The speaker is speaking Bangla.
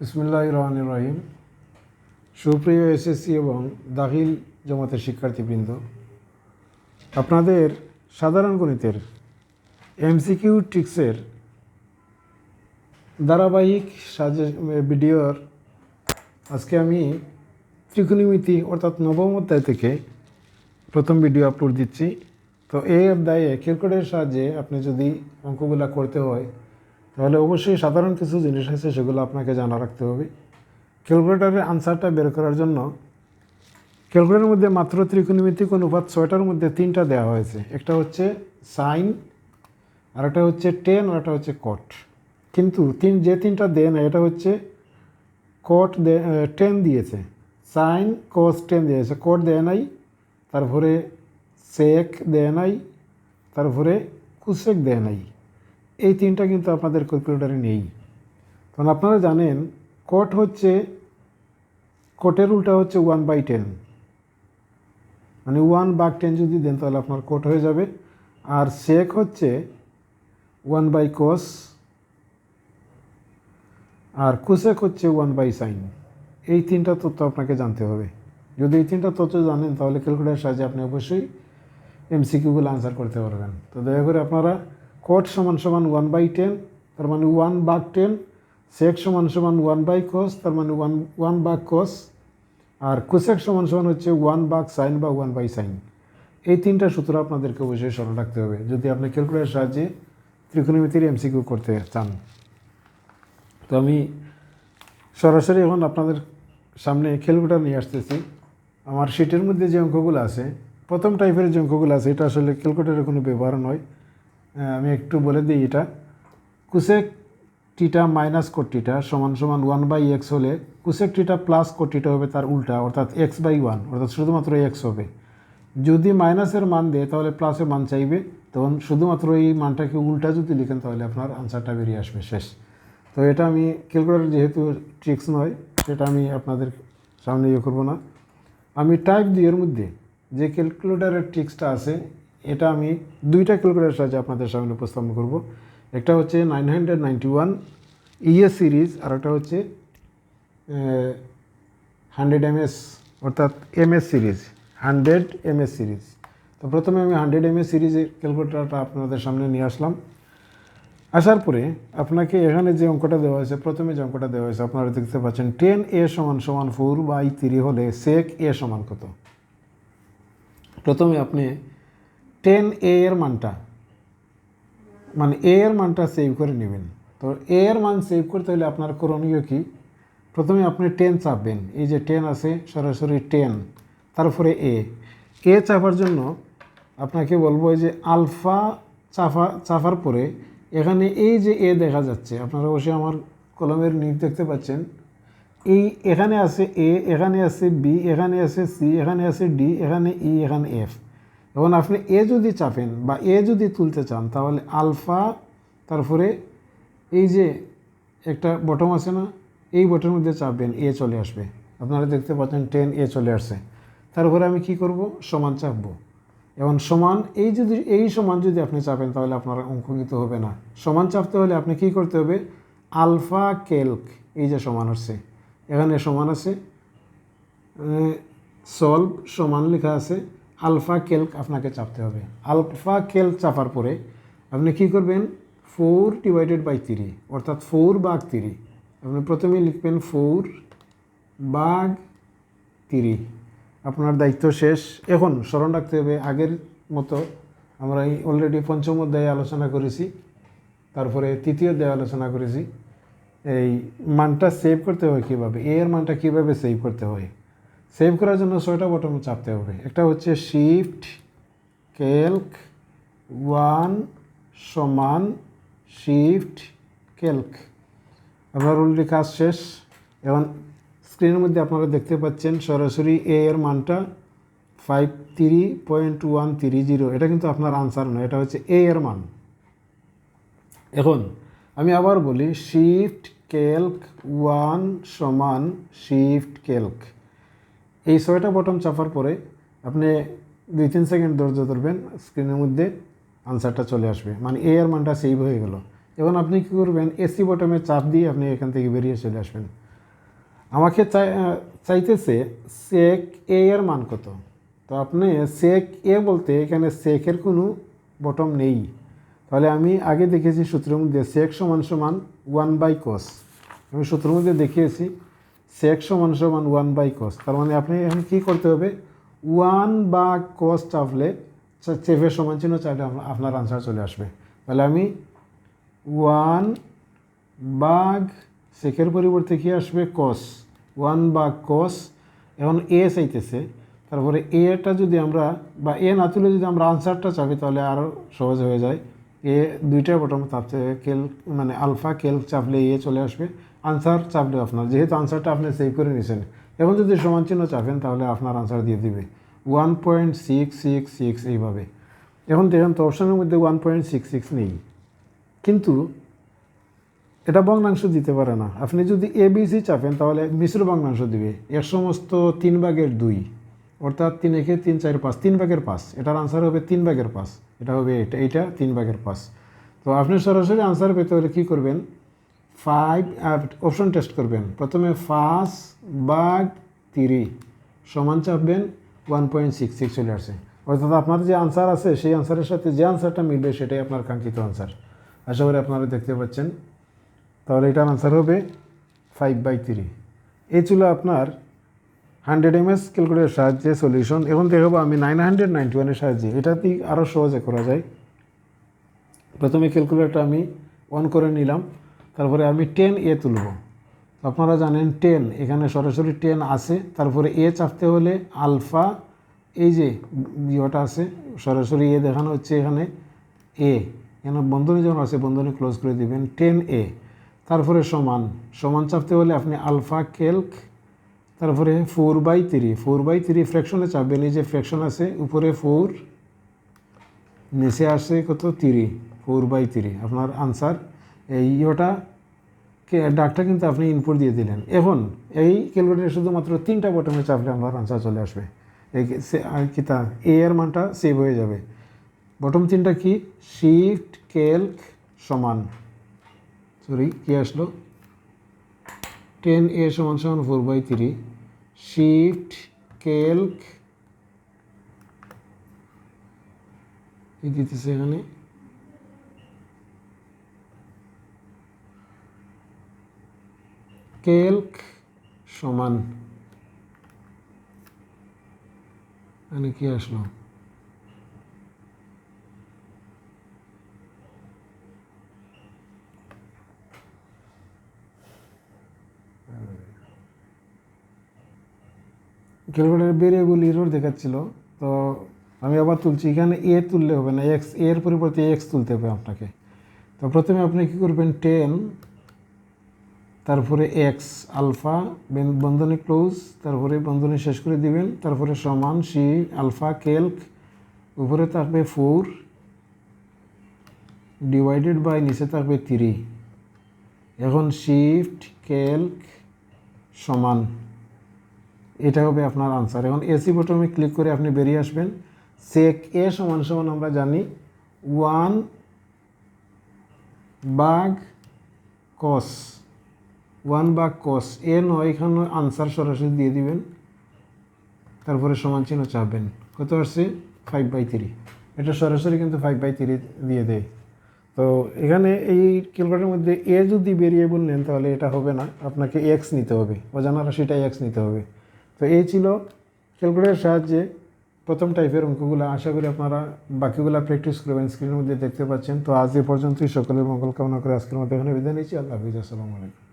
বিসমুল্লাহ রহমান রহিম সুপ্রিয় এসএসসি এবং দাখিল জমাতের শিক্ষার্থীবৃন্দ, আপনাদের সাধারণ গণিতের এমসিকিউ ট্রিক্সের ধারাবাহিক সাজে ভিডিওর আজকে আমি ত্রিকোণমিতি অর্থাৎ নবম অধ্যায় থেকে প্রথম ভিডিও আপলোড দিচ্ছি। তো এই অধ্যায়ে ক্যালকুলেটারের সাহায্যে আপনি যদি অঙ্কগুলা করতে হয় তাহলে অবশ্যই সাধারণ কিছু জিনিস আছে সেগুলো আপনাকে জানা রাখতে হবে। ক্যালকুলেটারের আনসারটা বের করার জন্য ক্যালকুলেটারের মধ্যে মাত্র ত্রিকোণমিতিক অনুপাত ছয়টার মধ্যে তিনটা দেওয়া হয়েছে। একটা হচ্ছে সাইন আর একটা হচ্ছে টেন আর একটা হচ্ছে কট কিন্তু তিন, যে তিনটা দেয় না, এটা হচ্ছে কট টেন দিয়েছে। সাইন কস টেন দিয়েছে। কট দেয় নাই, তারপরে সেক দেয় নাই, তারপরে কুসেক দেয় নাই। এই তিনটা কিন্তু আপনাদের ক্যালকুলেটারে নেই। কারণ আপনারা জানেন কট হচ্ছে কোটের উল্টা হচ্ছে ওয়ান বাই টেন মানে ওয়ান বাই টেন যদি দেন, তাহলে আপনার কোট হয়ে যাবে। আর সেক হচ্ছে ওয়ান বাই কোস আর কুসেক হচ্ছে ওয়ান বাই সাইন এই তিনটা তথ্য আপনাকে জানতে হবে। যদি এই তিনটা তথ্য জানেন, তাহলে ক্যালকুলেটার সাহায্যে আপনি অবশ্যই এমসিকিউগুলো আনসার করতে পারবেন। তো দয়া করে আপনারা কোট সমান সমান ওয়ান বাই টেন তার মানে ওয়ান বাগ টেন সেক সমান সমান ওয়ান বাই কোস তার মানে ওয়ান ওয়ান বাগ কোস আর কুসেক সমান সমান হচ্ছে ওয়ান বাগ সাইন বা ওয়ান বাই সাইন এই তিনটা সূত্র আপনাদেরকে অবশ্যই স্মরণ রাখতে হবে। যদি আপনি ক্যালকুলেটার সাহায্যে ত্রিকোণমিতির এমসিকিউ করতে চান। তো আমি সরাসরি এখন আপনাদের সামনে ক্যালকুলেটার নিয়ে আসতেছি। আমার শিটের মধ্যে যে অঙ্কগুলো আছে, প্রথম টাইপের যে অঙ্কগুলো আছে, এটা আসলে ক্যালকুলেটারের কোনো ব্যবহার নয়। আমি একটু বলে দিই এটা। কুসেক টিটা মাইনাস কোটিটা সমান সমান ওয়ান বাই এক্স হলে cosec theta plus cot theta হবে তার উল্টা, অর্থাৎ এক্স বাই ওয়ান অর্থাৎ শুধুমাত্র এক্স হবে। যদি মাইনাসের মান দেয় তাহলে প্লাসের মান চাইবে, তখন শুধুমাত্র এই মানটাকে উল্টা যদি লিখেন তাহলে আপনার আনসারটা বেরিয়ে আসবে শেষ। তো এটা আমি ক্যালকুলেটার যেহেতু ট্রিক্স নয়, সেটা আমি আপনাদের সামনে ইয়ে করব না। আমি টাইপ দুইয়ের মধ্যে, যে ক্যালকুলেটারের ট্রিক্সটা আছে এটা আমি দুইটা ক্যালকুলেটার সাহায্যে আপনাদের সামনে উপস্থাপন করব। একটা হচ্ছে nine hundred ninety one ES series আর একটা হচ্ছে হান্ড্রেড এমএস অর্থাৎ MS series hundred MS series তো প্রথমে আমি হান্ড্রেড এমএস সিরিজের ক্যালকুলেটারটা আপনাদের সামনে নিয়ে আসলাম। আসার পরে আপনাকে এখানে যে অঙ্কটা দেওয়া হয়েছে, প্রথমে যে অঙ্কটা দেওয়া হয়েছে, আপনারা দেখতে পাচ্ছেন টেন এ সমান সমান ফোর বাই থ্রি হলে সেক এ সমান কত? প্রথমে আপনি টেন এ এর মানটা। মানে এ এর মানটা সেভ করে নেবেন। তো এ এর মান সেভ করতে হলে আপনার করণীয় কি? প্রথমে আপনি টেন চাপবেন। এই যে টেন আছে, সরাসরি টেন তারপরে এ এ চাপার জন্য আপনাকে বলব যে আলফা চাফা চাপার পরে এখানে এই যে এ দেখা যাচ্ছে, আপনারা অবশ্যই আমার কলমের নিচ দেখতে পাচ্ছেন। এই এখানে আছে এ এখানে আছে বি এখানে আছে সি এখানে আছে ডি এখানে ই এখানে এফ এখন আপনি এ যদি চাপেন বা এ যদি তুলতে চান, তাহলে আলফা, তারপরে এই যে একটা বটম আছে না, এই বটমের মধ্যে চাপবেন এ চলে আসবে। আপনারা দেখতে পাচ্ছেন টেন এ চলে আসছে। তারপরে আমি কি করব? সমান চাপবো। এবং সমান, এই যদি, এই সমান যদি আপনি চাপেন, তাহলে আপনার অঙ্কনিত হবে না। সমান চাপতে হলে আপনি কি করতে হবে? আলফা কেলক এই যে সমান আসছে। এখানে সমান আছে সলভ সমান লেখা আছে। আলফা কেলক আপনাকে চাপতে হবে। আলফা কেলক চাপার পরে আপনি কি করবেন? ফোর ডিভাইডেড বাই থ্রি, অর্থাৎ ফোর বাঘ থ্রি। আপনি প্রথমে লিখবেন ফোর বাঘ থ্রি। আপনার দায়িত্ব শেষ। এখন স্মরণ রাখতে হবে, আগের মতো আমরা এই অলরেডি পঞ্চম অধ্যায়ে আলোচনা করেছি, তারপরে তৃতীয় অধ্যায়ে আলোচনা করেছি। এই মানটা সেভ করতে হয় কীভাবে? এর মানটা কীভাবে সেভ করতে হয়? সেভ করার জন্য ছয়টা বটন চাপতে হবে। একটা হচ্ছে শিফট ক্যালক ওয়ান সমান শিফট ক্যালক আপনার অলরেডি কাজ শেষ। এখন স্ক্রিনের মধ্যে আপনারা দেখতে পাচ্ছেন সরাসরি এ এর মানটা five three point one three zero এটা কিন্তু আপনার আনসার নয়, এটা হচ্ছে এ এর মান। এখন আমি আবার বলি শিফট ক্যালক ওয়ান সমান শিফট ক্যালক এই ছয়টা বটন চাপার পরে আপনি দুই, তিন সেকেন্ড ধৈর্য ধরবেন স্ক্রিনের মধ্যে আনসারটা চলে আসবে। মানে এ এর মানটা সেভ হয়ে গেল। এখন আপনি কী করবেন? এসি বটমে চাপ দিয়ে আপনি এখান থেকে বেরিয়ে চলে আসবেন। আমাকে চাই চাইতেছে সেক এ এর মান কত? তো আপনি সেক এ বলতে এখানে সেকের কোনো বটম নেই। তাহলে আমি আগে দেখেছি সূত্রের মধ্যে সেক সমান সমান ওয়ান বাই কস আমি সূত্রের মধ্যে দেখিয়েছি সেক সমান সমান ওয়ান বাই কস তার মানে আপনি এখন কী করতে হবে? ওয়ান বা কস চাপলে চা- চেপের সমান চিহ্ন আপনার- আপনার আনসার চলে আসবে। তাহলে আমি ওয়ান বাঘ সেকের পরিবর্তে কী আসবে? কস ওয়ান বা কস এখন এ চাইতেছে। তারপরে এটা যদি আমরা, বা এ না তুলে যদি আমরা আনসারটা চাপি, তাহলে আরও সহজ হয়ে যায়। এ দুইটা বটম চাপতে কেল মানে আলফা কেল চাপলে এ চলে আসবে। আনসার চাপলে আপনার, যেহেতু আনসারটা আপনি সেভ করে নিয়েছেন। এখন যদি সমান চিহ্ন চাপেন, তাহলে আপনার আনসার দিয়ে দিবে। One point six six six এইভাবে। এখন দেখেন তো অপশনের মধ্যে ওয়ান পয়েন্ট সিক্স সিক্স নেই। কিন্তু এটা ভগ্নাংশ দিতে পারে না। আপনি যদি এ বি সি চাপেন, তাহলে মিশ্র ভগ্নাংশ দিবে। এর সমস্ত তিন ভাগের দুই, অর্থাৎ তিন একে তিন, চার, পাঁচ, তিন ভাগের পাঁচ। এটার আনসার হবে তিন ভাগের পাঁচ। এটা হবে এটা, এইটা, তিন ভাগের পাঁচ। তো আপনি সরাসরি আনসার পেতে হলে কী করবেন? ফাইভ অপশন টেস্ট করবেন। প্রথমে পাঁচ বাঘ তিরি সমান চাপবেন ওয়ান পয়েন্ট সিক্স সিক্স চলে আসে। অর্থাৎ আপনার যে আনসার আছে, সেই আনসারের সাথে যে আনসারটা মিলবে, সেটাই আপনার কাঙ্ক্ষিত আনসার আশা করি আপনারা দেখতে পাচ্ছেন। তাহলে এটার আনসার হবে ফাইভ বাই থ্রি এই ছিল আপনার হান্ড্রেড এম এস ক্যালকুলেটার সাহায্যে সলিউশন এখন দেখাবো আমি নাইন হান্ড্রেড নাইনটি ওয়ানের সাহায্যে এটাতেই আরও সহজে করা যায়? প্রথমে ক্যালকুলেটারটা আমি অন করে নিলাম। তারপরে আমি টেন এ তুলব। আপনারা জানেন টেন এখানে সরাসরি টেন আছে। তারপরে এ চাপতে হলে আলফা, এই যে ইয়েটা আছে, সরাসরি এ দেখানো হচ্ছে এখানে। এ এখানে বন্ধনী যখন আছে, বন্ধনী ক্লোজ করে দিবেন টেন এ তারপরে সমান সমান চাপতে হলে আপনি আলফা কেলক তারপরে four by three four by three ফ্র্যাকশনে চাপবেন, এই যে ফ্র্যাকশন আছে, উপরে ফোর নিচে আসে কত? থ্রি ফোর বাই থ্রি আপনার আনসার এই ইয়েটা ডাকটা কিন্তু আপনি ইনপুট দিয়ে দিলেন। এখন এই ক্যালকুলেটারে শুধুমাত্র তিনটা বটমে চাপলে আমার আনসার চলে আসবে। এই কি তা এ এর মানটা সেভ হয়ে যাবে। বটম তিনটা কি? শিফট কেলক সমান। সরি কি আসলো? টেন এ সমান সমান four by three shift calc কি দিতেছে এখানে? কেলক সমান। এখানে কি আসলো? ক্যালকুলেটার ভেরিয়েবল ইরোর দেখাচ্ছিল, তো আমি আবার তুলছি, এখানে এ তুললে হবে না এক্সের পরিবর্তে এক্স তুলতে হবে আপনাকে। তো প্রথমে আপনি কী করবেন টেন তারপরে এক্স আলফা বন্ধনী ক্লোজ, তারপরে বন্ধনী শেষ করে দিবেন, তারপরে সমান সি আলফা কেলক উপরে থাকবে ফোর ডিভাইডেড বাই নিচে থাকবে থ্রি এখন শিফট কেলক সমান। এটা হবে আপনার আনসার এখন এসি বটমে ক্লিক করে আপনি বেরিয়ে আসবেন। সেক এ সমান সমান আমরা জানি ওয়ান বাঘ কস ওয়ান বা কস এ নয়, এখানে আনসার সরাসরি দিয়ে দিবেন। তারপরে সমান চিহ্ন চাপবেন। কত আসছে? ফাইভ বাই থ্রি এটা সরাসরি কিন্তু ফাইভ বাই থ্রি দিয়ে দেয়। তো এখানে এই ক্যালকুলেটারের মধ্যে এ যদি ভেরিয়েবল নেন, তাহলে এটা হবে না। আপনাকে এক্স নিতে হবে। অজানা রাশিটা এক্স নিতে হবে। তো এই ছিল ক্যালকুলেটারের সাহায্যে প্রথম টাইপের অঙ্কগুলো। আশা করি আপনারা বাকিগুলো প্র্যাকটিস করবেন স্ক্রিনের মধ্যে দেখতে পাচ্ছেন। তো আজ এ পর্যন্তই। সকলের মঙ্গল কামনা করে আজকের মধ্যে এখানে বিদায় নিচ্ছি। আল্লাহ হাফিজ। আসসালামু আলাইকুম।